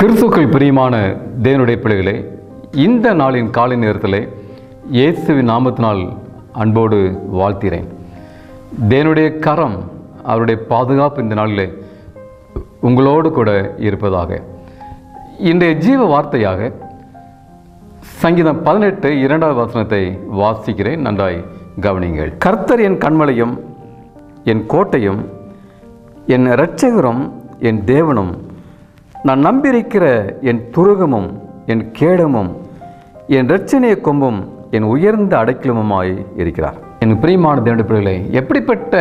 கிறிஸ்துக்கள் பிரியமான தேவனுடைய பிள்ளைகளே இந்த நாளின் காலை நேரத்தில் இயேசுவின் நாமத்தினால் அன்போடு வாழ்த்திறேன் தேவனுடைய கரம் அவருடைய பாதுகாப்பு இந்த நாளில் உங்களோடு கூட இருப்பதாக. இன்றைய ஜீவ வார்த்தையாக சங்கீதம் பதினெட்டு இரண்டாவது வசனத்தை வாசிக்கிறேன். நன்றாய் கவனிங்கள் கர்த்தர் என் கண்மலையும் என் கோட்டையும் என் இரட்சகரும் என் தேவனும் நான் நம்பியிருக்கிற என் துருகமும் என் கேடமும் என் இரட்சணிய கொம்பும் என் உயர்ந்த அடைக்கலமுமாய் இருக்கிறார். என் பிரியமான தேவனுடைய எப்படிப்பட்ட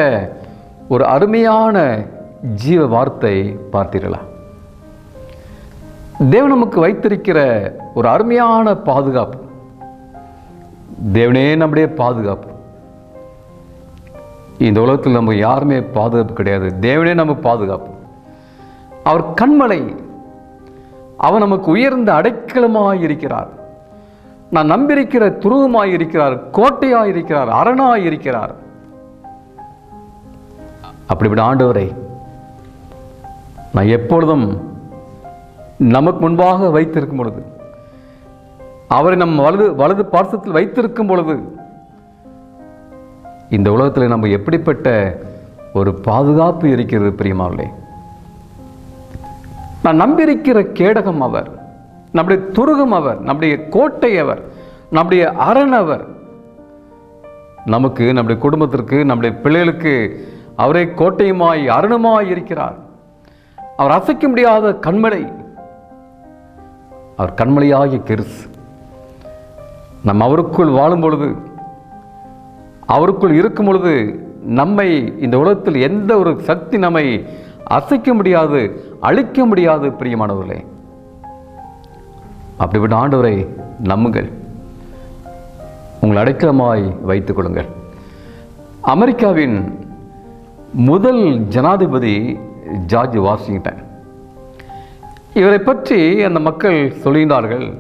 ஒரு அருமையான ஜீவ வார்த்தை பார்த்தீர்களா? தேவன் நமக்கு வைத்திருக்கிற ஒரு அருமையான பாதுகாப்பு. தேவனே நம்முடைய பாதுகாப்பு. இந்த உலகத்தில் நமக்கு யாருமே பாதுகாப்பு கிடையாது. தேவனே நமக்கு பாதுகாப்பு. அவர் கண்மலை அவர் நமக்கு உயர்ந்த அடைக்கலமாக இருக்கிறார். நான் நம்பியிருக்கிற துருவமாய் இருக்கிறார் கோட்டையாய் இருக்கிறார் அரணாய் இருக்கிறார். அப்படிப்பட்ட ஆண்டவரை நான் எப்பொழுதும் நமக்கு முன்பாக வைத்திருக்கும் பொழுது அவரை நம் வலது வலது பார்சத்தில் வைத்திருக்கும் பொழுது இந்த உலகத்தில் நம்ம எப்படிப்பட்ட ஒரு பாதுகாப்பு இருக்கிறது பிரியமாவளே நான் நம்பியிருக்கிற கேடகம் அவர் நம்முடைய துருகம் அவர் நம்முடைய கோட்டை அவர் நம்முடைய அரண் அவர். நமக்கு நம்முடைய குடும்பத்திற்கு நம்முடைய பிள்ளைகளுக்கு அவரே கோட்டையுமாய் அருணுமாய் இருக்கிறார். அவர் அசைக்க முடியாத கண்மலை. அவர் கண்மலையாகிய கிறிஸ் நம் அவருக்குள் வாழும் பொழுது அவருக்குள் இருக்கும் பொழுது நம்மை இந்த உலகத்தில் எந்த ஒரு சக்தி நம்மை அசைக்க முடியாது. அழிக்க முடியாது பிரியமானவர்களே. அப்படிப்பட்ட ஆண்டவரை நம்புங்கள். உங்கள் அடைக்கலமாய் வைத்துக் கொள்ளுங்கள். அமெரிக்காவின் முதல் ஜனாதிபதி ஜார்ஜ் வாஷிங்டன். இவரை பற்றி அந்த மக்கள் சொல்கின்றார்கள்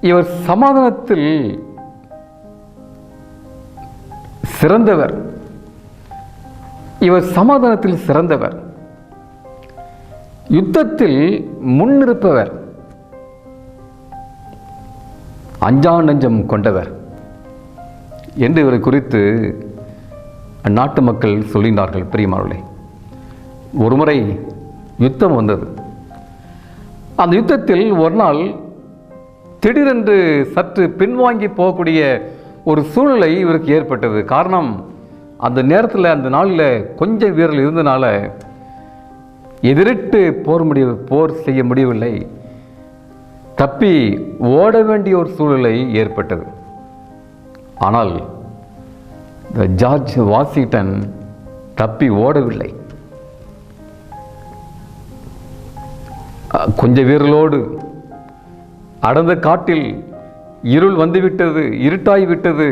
இவர் சமாதானத்தில் சிறந்தவர். இவர் சமாதானத்தில் சிறந்தவர். யுத்தத்தில் முன்னிருப்பவர் அஞ்சா நெஞ்சம் கொண்டவர் என்று இவரை குறித்து அந்நாட்டு மக்கள் சொல்லினார்கள் பிரியமானவர்களே ஒருமுறை யுத்தம் வந்தது. அந்த யுத்தத்தில் ஒரு நாள் திடீரென்று சற்று பின்வாங்கி போகக்கூடிய ஒரு சூழ்நிலை இவருக்கு ஏற்பட்டது. காரணம் அந்த நேரத்தில் அந்த நாளில் கொஞ்சம் வீரர்கள் இருந்தனால எதிரிட்டு போர் முடிய போர் செய்ய முடியவில்லை. தப்பி ஓட வேண்டிய ஒரு சூழ்நிலை ஏற்பட்டது. ஆனால் இந்த ஜார்ஜ் வாஷிங்டன் தப்பி ஓடவில்லை. கொஞ்ச வீரர்களோடு அடர்ந்த காட்டில் இருள் வந்துவிட்டது இருட்டாய்விட்டது.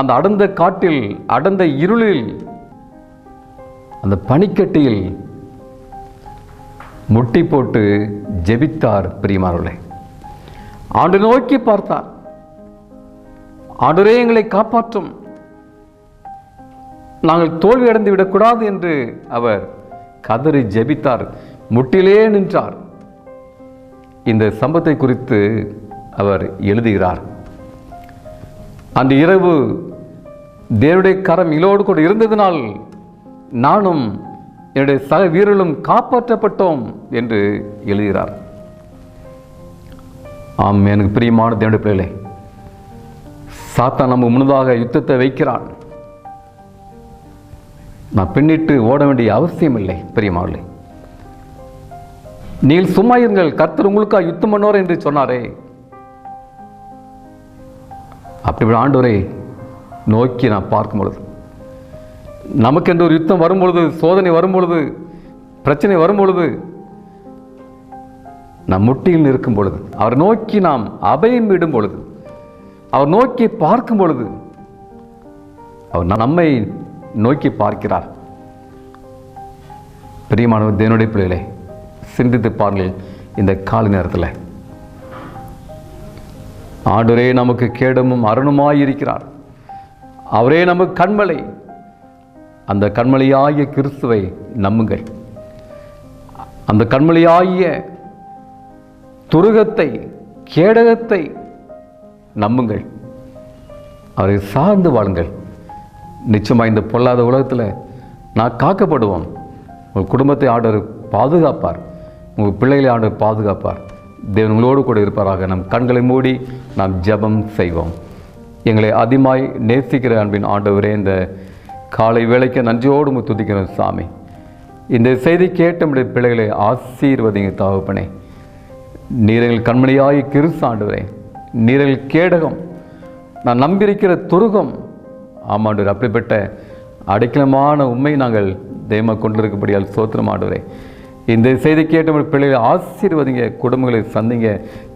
அந்த அடர்ந்த காட்டில் அடர்ந்த இருளில் அந்த பனிக்கட்டியில் முட்டி போட்டு ஜெபித்தார் பிரியமானவர்களே. ஆண்டு நோக்கி பார்த்தார். ஆண்டுரே எங்களை காப்பாற்றும். நாங்கள் தோல்வி அடைந்து விடக்கூடாது என்று அவர் கதறி ஜெபித்தார். முட்டிலே நின்றார். இந்த சம்பத்தை குறித்து அவர் எழுதுகிறார். அன்று இரவு தேவனுடைய கரம் இலோடு கூட இருந்ததினால் நானும் என்னுடைய சக வீரர்களும் காப்பாற்றப்பட்டோம் என்று எழுதுகிறார். ஆம் எனக்கு பிரியமான தேவனுடைய பிள்ளைகளே சாத்தான் நம்ம முன்னதாக யுத்தத்தை வைக்கிறான். நான் பின்னிட்டு ஓட வேண்டிய அவசியம் இல்லை பிரியமாவளே நீங்கள் சும்மா இருங்கள் கர்த்தர் உங்களுக்காக யுத்தம் பண்ணோர் என்று சொன்னாரே. அப்படி ஆண்டவரை நோக்கி நான் பார்க்கும் பொழுது நமக்கென்று ஒரு யுத்தம் வரும்பொழுது சோதனை வரும்பொழுது பிரச்சனை வரும்பொழுது நம் முட்டியில் இருக்கும் பொழுது அவர் நோக்கி நாம் அபயம் விடும் பொழுது அவர் நோக்கி பார்க்கும் பொழுது அவர் நம்மை நோக்கி பார்க்கிறார். பிரியமானவர் தேவனுடைய பிள்ளைகளே சிந்தித்து பாருங்கள் இந்த காலை நேரத்தில். ஆண்டவரே நமக்கு கேடமும் அருணுமாய் இருக்கிறார் அவரே நமக்கு கண்மலை. அந்த கண்மலையாகிய கிறிஸ்துவை நம்புங்கள். அந்த கண்மலையாகிய துருகத்தை கேடகத்தை நம்புங்கள். அவரை சார்ந்து வாழுங்கள். நிச்சயமாக இந்த பொல்லாத உலகத்தில் நான் காக்கப்படுவோம். உங்கள் குடும்பத்தை ஆண்டவர் பாதுகாப்பார். உங்கள் பிள்ளைகளை ஆண்டவர் பாதுகாப்பார். தேவன் உங்களோடு கூட இருப்பாராக. நம் கண்களை மூடி நாம் ஜெபம் செய்வோம். எங்களை அதிகமாய் நேசிக்கிற அன்பின் ஆண்டவரே இந்த காலை வேளைக்கு நன்றியோடு உம்மை துதிக்கிறோம் சாமி. இந்த செய்தி கேட்ட முடிய பிள்ளைகளை ஆசீர்வதிங்க தாவப்பனே நீரங்கள் கண்மணியாகி கிருசாண்டுவரே நீரங்கள் கேடகம் நான் நம்பியிருக்கிற துருகம். ஆமாண்டவர் அப்படிப்பட்ட அடைக்கலமான உண்மை நாங்கள் தெய்வமாக கொண்டிருக்கபடியால் சோத்திரம் ஆண்டவரே. இந்த செய்தி கேட்ட பிள்ளைகளை ஆசீர்வதிங்க குடும்பங்களை சந்திங்க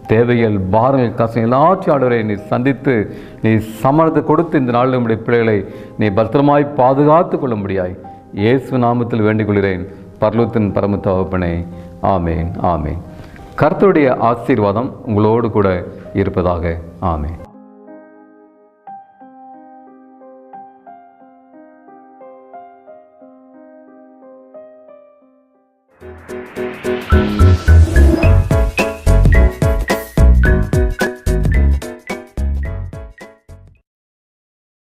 தேவைகள் பாரங்கள் கஷ்டம் எல்லாத்தையும் ஆண்டவரை நீ சந்தித்து நீ சமரத்தை கொடுத்து இந்த நாளில் நம்முடைய பிள்ளைகளை நீ பத்திரமாய் பாதுகாத்து கொள்ள முடியாய் இயேசு நாமத்தில் வேண்டிக் கொள்கிறேன் பர்லத்தின் பரம தகப்பனே ஆமேன் ஆமேன். கர்த்தருடைய ஆசீர்வாதம் உங்களோடு கூட இருப்பதாக. ஆமேன்.